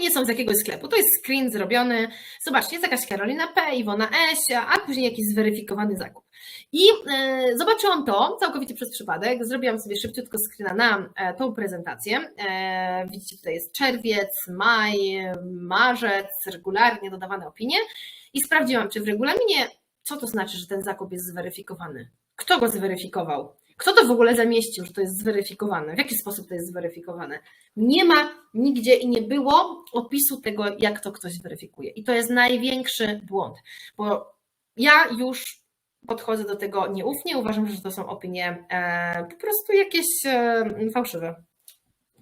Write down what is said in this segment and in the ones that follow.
opinie są z jakiegoś sklepu. To jest screen zrobiony. Zobaczcie, jest jakaś Karolina P, Iwona S, a później jakiś zweryfikowany zakup. I e, zobaczyłam to całkowicie przez przypadek. Zrobiłam sobie szybciutko screena na e, tą prezentację. E, widzicie, tutaj jest czerwiec, maj, marzec, regularnie dodawane opinie. I sprawdziłam, czy w regulaminie, co to znaczy, że ten zakup jest zweryfikowany. Kto go zweryfikował? Kto to w ogóle zamieścił, że to jest zweryfikowane? W jaki sposób to jest zweryfikowane? Nie ma nigdzie i nie było opisu tego, jak to ktoś weryfikuje. I to jest największy błąd, bo ja już podchodzę do tego nieufnie. Uważam, że to są opinie e, po prostu jakieś e, fałszywe.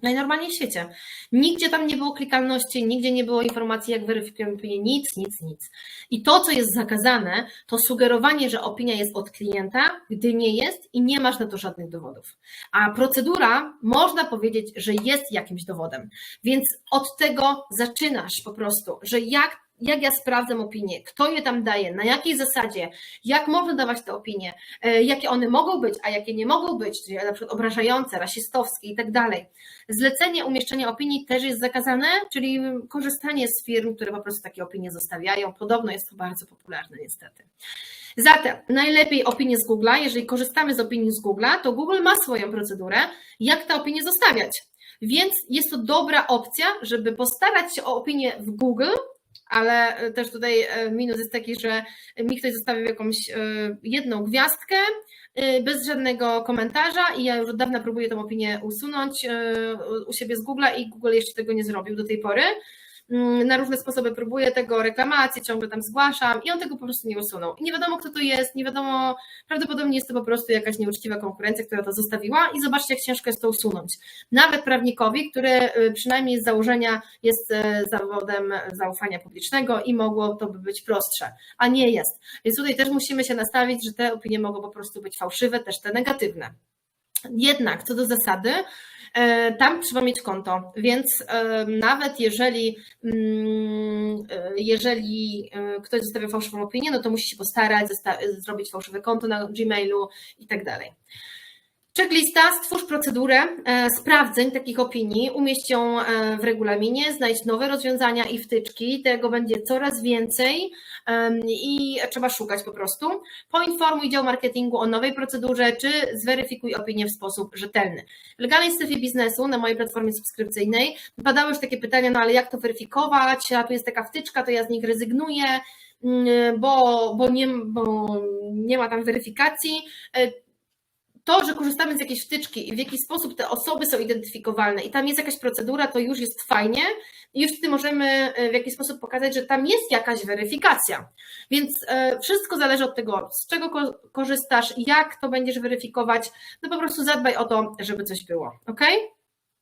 Najnormalniej w świecie. Nigdzie tam nie było klikalności, nigdzie nie było informacji, jak weryfikujemy opinię, nic, nic, nic. I to, co jest zakazane, to sugerowanie, że opinia jest od klienta, gdy nie jest i nie masz na to żadnych dowodów. A procedura, można powiedzieć, że jest jakimś dowodem. Więc od tego zaczynasz po prostu, że jak jak ja sprawdzam opinie, kto je tam daje, na jakiej zasadzie, jak można dawać te opinie, e, jakie one mogą być, a jakie nie mogą być, czyli na przykład obrażające, rasistowskie i tak dalej. Zlecenie umieszczenia opinii też jest zakazane, czyli korzystanie z firm, które po prostu takie opinie zostawiają. Podobno jest to bardzo popularne niestety. Zatem najlepiej opinie z Google'a, jeżeli korzystamy z opinii z Google'a, to Google ma swoją procedurę, jak te opinie zostawiać. Więc jest to dobra opcja, żeby postarać się o opinię w Google, ale też tutaj e, minus jest taki, że mi ktoś zostawił jakąś e, jedną gwiazdkę e, bez żadnego komentarza i ja już od dawna próbuję tę opinię usunąć u siebie z Google'a i Google jeszcze tego nie zrobił do tej pory. Mm, na różne sposoby próbuję tego, reklamacje ciągle tam zgłaszam i on tego po prostu nie usunął. I nie wiadomo, kto to jest, nie wiadomo, prawdopodobnie jest to po prostu jakaś nieuczciwa konkurencja, która to zostawiła i zobaczcie, jak ciężko jest to usunąć. Nawet prawnikowi, który y, przynajmniej z założenia jest y, zawodem zaufania publicznego i mogło to by być prostsze, a nie jest. Więc tutaj też musimy się nastawić, że te opinie mogą po prostu być fałszywe, też te negatywne. Jednak co do zasady, E, tam trzeba mieć konto, więc e, nawet jeżeli, mm, e, jeżeli ktoś zostawia fałszywą opinię, no to musi się postarać, zrobić fałszywe konto na Gmailu i tak dalej. Checklista, stwórz procedurę sprawdzeń takich opinii, umieść ją w regulaminie, znajdź nowe rozwiązania i wtyczki, tego będzie coraz więcej i trzeba szukać po prostu. Poinformuj dział marketingu o nowej procedurze, czy zweryfikuj opinię w sposób rzetelny. W legalnej strefie biznesu na mojej platformie subskrypcyjnej padały już takie pytania, no ale jak to weryfikować, a tu jest taka wtyczka, to ja z nich rezygnuję, mm, bo, bo, nie, bo nie ma tam weryfikacji e, to, że korzystamy z jakiejś wtyczki i w jaki sposób te osoby są identyfikowalne i tam jest jakaś procedura, to już jest fajnie i już wtedy możemy e, w jakiś sposób pokazać, że tam jest jakaś weryfikacja. Więc e, wszystko zależy od tego, z czego korzystasz, jak to będziesz weryfikować, no po prostu zadbaj o to, żeby coś było, ok?